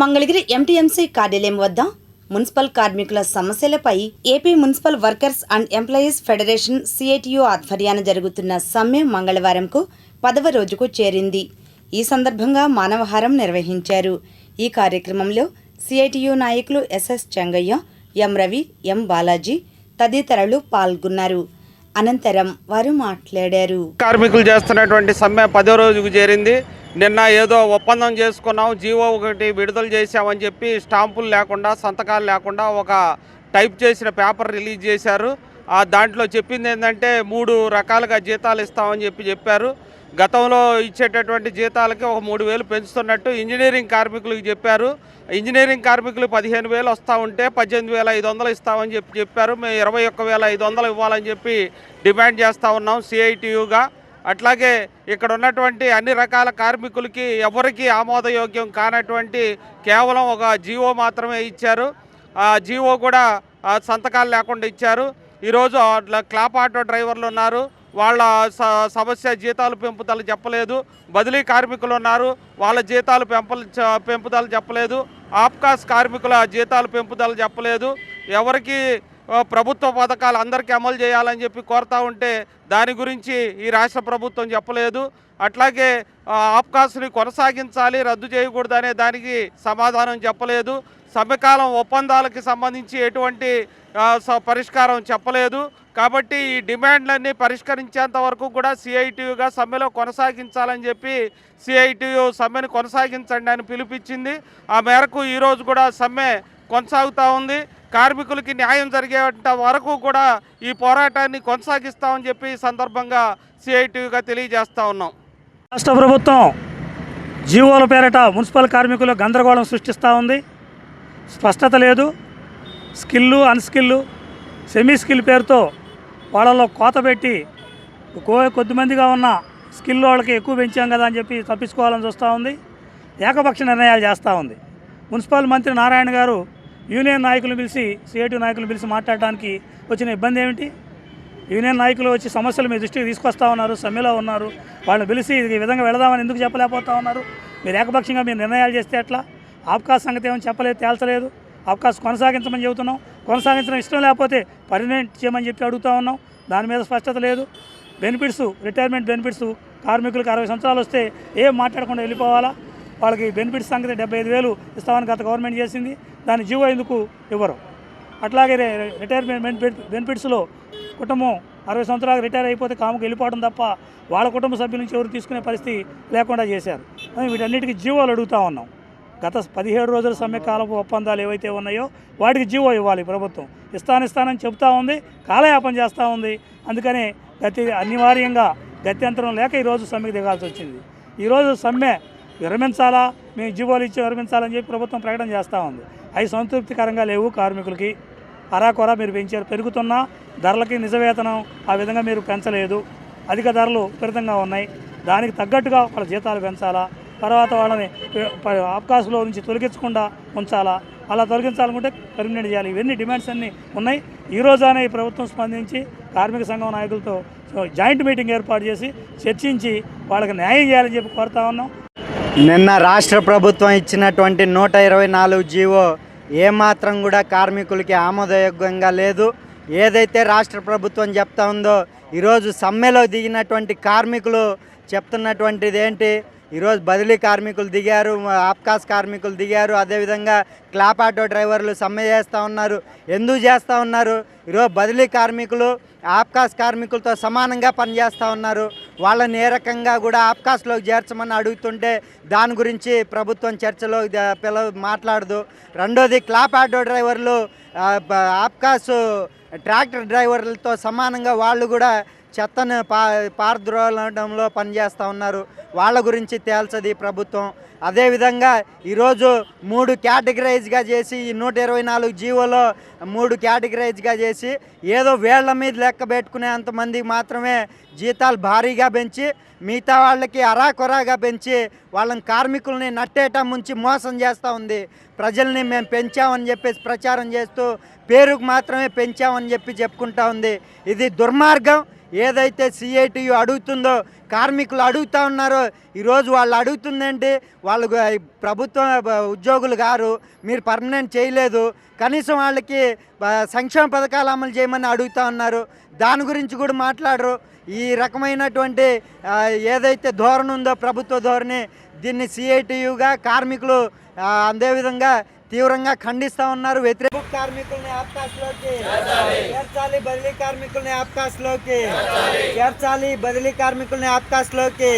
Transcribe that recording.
Mangalagiri MTMC కార్యాలయం వద్ద municipal కార్మికుల సమస్యలపై AP municipal workers and employees federation CITU ఆధ్వర్యాన జరుగుతున్న సమ్మె మంగళవారంకు పదవ రోజుకు చేరింది. ఈ సందర్భంగా మానవహారం నిర్వహించారు. ఈ కార్యక్రమంలో సిఐటియు నాయకులు SS Chengaiah M Ravi M Balaji తదితరులు పాల్గొన్నారు. అనంతరం వారు మాట్లాడారు. కార్మికులు చేస్తున్నటువంటి సమ్మె పదో రోజుకు చేరింది. నిన్న ఏదో ఒప్పందం చేసుకున్నాం జీవో ఒకటి విడుదల చేశామని చెప్పి స్టాంపులు లేకుండా సంతకాలు లేకుండా ఒక టైప్ చేసిన పేపర్ రిలీజ్ చేశారు. ఆ దాంట్లో చెప్పింది ఏంటంటే మూడు రకాలుగా జీతాలు ఇస్తామని చెప్పి చెప్పారు. గతంలో ఇచ్చేటటువంటి జీతాలకి ఒక మూడు వేలు పెంచుతున్నట్టు ఇంజనీరింగ్ కార్మికులకు చెప్పారు. ఇంజనీరింగ్ కార్మికులు పదిహేను వేలు వస్తూ ఉంటే పద్దెనిమిది వేల ఐదు వందలు ఇస్తామని చెప్పి చెప్పారు. మేము ఇరవై ఒక్క వేల ఐదు వందలు ఇవ్వాలని చెప్పి డిమాండ్ చేస్తూ ఉన్నాం సిఐటియుగా అట్లాగే ఇక్కడ ఉన్నటువంటి అన్ని రకాల కార్మికులకి ఎవరికి ఆమోదయోగ్యం కానటువంటి కేవలం ఒక జీవో మాత్రమే ఇచ్చారు. ఆ జీవో కూడా సంతకాలు లేకుండా ఇచ్చారు. ఈరోజు క్లాప్ ఆటో డ్రైవర్లు ఉన్నారు. వాళ్ళ స- సమస్య జీతాలు పెంపుదలు చెప్పలేదు. బదిలీ కార్మికులు ఉన్నారు. వాళ్ళ జీతాలు పెంపలు పెంపుదలు చెప్పలేదు. ఆప్కాస్ కార్మికుల జీతాలు పెంపుదలు చెప్పలేదు. ఎవరికి ప్రభుత్వ పథకాలు అందరికీ అమలు చేయాలని చెప్పి కోరుతూ ఉంటే దాని గురించి ఈ రాష్ట్ర ప్రభుత్వం చెప్పలేదు. అట్లాగే ఆప్కాస్ని కొనసాగించాలి రద్దు చేయకూడదు అనే దానికి సమాధానం చెప్పలేదు. సమ్మెకాలం ఒప్పందాలకి సంబంధించి ఎటువంటి స- పరిష్కారం చెప్పలేదు. కాబట్టి ఈ డిమాండ్లన్నీ పరిష్కరించేంత వరకు కూడా సిఐటియుగా సమ్మెలో కొనసాగించాలని చెప్పి సిఐటియు సమ్మెను కొనసాగించండి అని పిలిపించింది. ఆ మేరకు ఈరోజు కూడా సమ్మె కొనసాగుతూ ఉంది. కార్మికులకి న్యాయం జరిగేంత వరకు కూడా ఈ పోరాటాన్ని కొనసాగిస్తామని చెప్పి సందర్భంగా సిఐటీగా తెలియజేస్తా ఉన్నాం. రాష్ట్ర ప్రభుత్వం జీవోల పేరట మున్సిపల్ కార్మికులు గందరగోళం సృష్టిస్తూ ఉంది. స్పష్టత లేదు. స్కిల్లు అన్స్కిల్లు సెమీ స్కిల్ పేరుతో వాళ్ళలో కోత పెట్టి కొద్దిమందిగా ఉన్న స్కిల్ వాళ్ళకి ఎక్కువ పెంచాం కదా అని చెప్పి తప్పించుకోవాలని చూస్తూ ఉంది. ఏకపక్ష నిర్ణయాలు చేస్తూ ఉంది. మున్సిపల్ మంత్రి నారాయణ గారు యూనియన్ నాయకులు పిలిచి సిఐటి నాయకులు పిలిచి మాట్లాడడానికి వచ్చిన ఇబ్బంది ఏమిటి? యూనియన్ నాయకులు వచ్చి సమస్యలు మీ దృష్టికి తీసుకొస్తా ఉన్నారు సమ్మెలో ఉన్నారు. వాళ్ళని పిలిచి ఈ విధంగా వెళదామని ఎందుకు చెప్పలేకపోతా ఉన్నారు? మీరు ఏకపక్షంగా మీరు నిర్ణయాలు చేస్తే ఎట్లా? అవకాశ సంగతి ఏమని చెప్పలేదు తేల్చలేదు. అవకాశం కొనసాగించమని చెబుతున్నాం. కొనసాగించడం ఇష్టం లేకపోతే పర్మనెంట్ చేయమని చెప్పి అడుగుతా ఉన్నాం. దాని మీద స్పష్టత లేదు. బెనిఫిట్స్ రిటైర్మెంట్ బెనిఫిట్స్ కార్మికులకు అరవై సంవత్సరాలు వస్తే ఏం మాట్లాడకుండా వెళ్ళిపోవాలా? వాళ్ళకి బెనిఫిట్స్ సంగతి డెబ్బై ఐదు వేలు ఇస్తామని గత గవర్నమెంట్ చేసింది. దాని జీవో ఎందుకు ఇవ్వరు? అట్లాగే రే- రిటైర్మెంట్ బెనిఫిట్ బెనిఫిట్స్లో కుటుంబం అరవై సంవత్సరాలు రిటైర్ అయిపోతే కాముకు వెళ్ళిపోవడం తప్ప వాళ్ళ కుటుంబ సభ్యుల నుంచి ఎవరు తీసుకునే పరిస్థితి లేకుండా చేశారు. వీటన్నిటికీ జీవోలు అడుగుతా ఉన్నాం. గత పదిహేడు రోజుల సమ్మె కాలపు ఒప్పందాలు ఏవైతే ఉన్నాయో వాటికి జీవో ఇవ్వాలి ప్రభుత్వం. ఇస్తాను ఇస్తానని చెప్తా ఉంది కాలయాపన చేస్తూ ఉంది. అందుకనే గతి అనివార్యంగా గత్యంతరం లేక ఈరోజు సమ్మెకి దిగాల్సి వచ్చింది. ఈరోజు సమ్మె విరమించాలా? మేము జీవోలు ఇచ్చి విరమించాలని చెప్పి ప్రభుత్వం ప్రకటన చేస్తూ ఉంది. అవి సంతృప్తికరంగా లేవు కార్మికులకి. అరాకొర మీరు పెంచారు పెరుగుతున్న ధరలకి నిజ వేతనం ఆ విధంగా మీరు పెంచలేదు. అధిక ధరలు విపరీతంగా ఉన్నాయి. దానికి తగ్గట్టుగా వాళ్ళ జీతాలు పెంచాలా? తర్వాత వాళ్ళని ప- నుంచి తొలగించకుండా ఉంచాలా? అలా తొలగించాలనుకుంటే పర్మినెంట్ చేయాలి. ఇవన్నీ డిమాండ్స్ అన్నీ ఉన్నాయి. ఈ రోజానే ఈ ప్రభుత్వం స్పందించి కార్మిక సంఘం నాయకులతో జాయింట్ మీటింగ్ ఏర్పాటు చేసి చర్చించి వాళ్ళకి న్యాయం చేయాలని చెప్పి కోరుతా ఉన్నాం. నిన్న రాష్ట్ర ప్రభుత్వం ఇచ్చినటువంటి నూట ఇరవై నాలుగు జీవో ఏమాత్రం కూడా కార్మికులకి ఆమోదయోగ్యంగా లేదు. ఏదైతే రాష్ట్ర ప్రభుత్వం చెప్తా ఉందో ఈరోజు సమ్మెలో దిగినటువంటి కార్మికులు చెప్తున్నటువంటిది ఏంటి? ఈరోజు బదిలీ కార్మికులు దిగారు ఆప్కాస్ కార్మికులు దిగారు అదేవిధంగా క్లాప్ ఆటో డ్రైవర్లు సమ్మె చేస్తూ ఉన్నారు. ఎందుకు చేస్తూ ఉన్నారు? ఈరోజు బదిలీ కార్మికులు ఆప్కాస్ కార్మికులతో సమానంగా పనిచేస్తూ ఉన్నారు. వాళ్ళని ఏ రకంగా కూడా ఆప్కాస్లోకి చేర్చమని అడుగుతుంటే దాని గురించి ప్రభుత్వం చర్చలో ద- మాట్లాడదు. రెండోది క్లాప్ ఆటో డ్రైవర్లు ఆ, ఆప్కాస్ ట్రాక్టర్ డ్రైవర్లతో సమానంగా వాళ్ళు కూడా చెత్తను పా పారద్రోలడంలో పనిచేస్తూ ఉన్నారు. వాళ్ళ గురించి తేల్చది ప్రభుత్వం. అదేవిధంగా ఈరోజు మూడు కేటగిరైజ్గా చేసి ఈ నూట ఇరవై నాలుగు జీవోలో మూడు కేటగిరైజ్గా చేసి ఏదో వేళ్ళ మీద లెక్క పెట్టుకునే అంతమందికి మాత్రమే జీతాలు భారీగా పెంచి మిగతా వాళ్ళకి అరాకొరాగా పెంచి వాళ్ళని కార్మికుల్ని నట్టేట ముంచి మోసం చేస్తూ ఉంది. ప్రజల్ని మేము పెంచామని చెప్పేసి ప్రచారం చేస్తూ పేరుకు మాత్రమే పెంచామని చెప్పి చెప్పుకుంటా ఉంది. ఇది దుర్మార్గం. ఏదైతే సిఐటియు అడుగుతుందో కార్మికులు అడుగుతా ఉన్నారో ఈరోజు వాళ్ళు అడుగుతుందండి వాళ్ళు ప్రభుత్వ ఉద్యోగులు గారు మీరు పర్మనెంట్ చేయలేదు కనీసం వాళ్ళకి సంక్షేమ పథకాలు అమలు చేయమని అడుగుతా ఉన్నారు. దాని గురించి కూడా మాట్లాడరు. ఈ రకమైనటువంటి ఏదైతే ధోరణి ఉందో ప్రభుత్వ ధోరణి దీన్ని సిఐటియుగా కార్మికులు అదేవిధంగా తీవ్రంగా ఖండిస్తూ ఉన్నారు. వ్యతిరేక కార్మికుల్ని ఆప్కాస్లోకి చేర్చాలి బదిలీ కార్మికుల్ని ఆప్కాస్లోకి చేర్చాలి బదిలీ కార్మికుల్ని ఆప్కాస్లోకి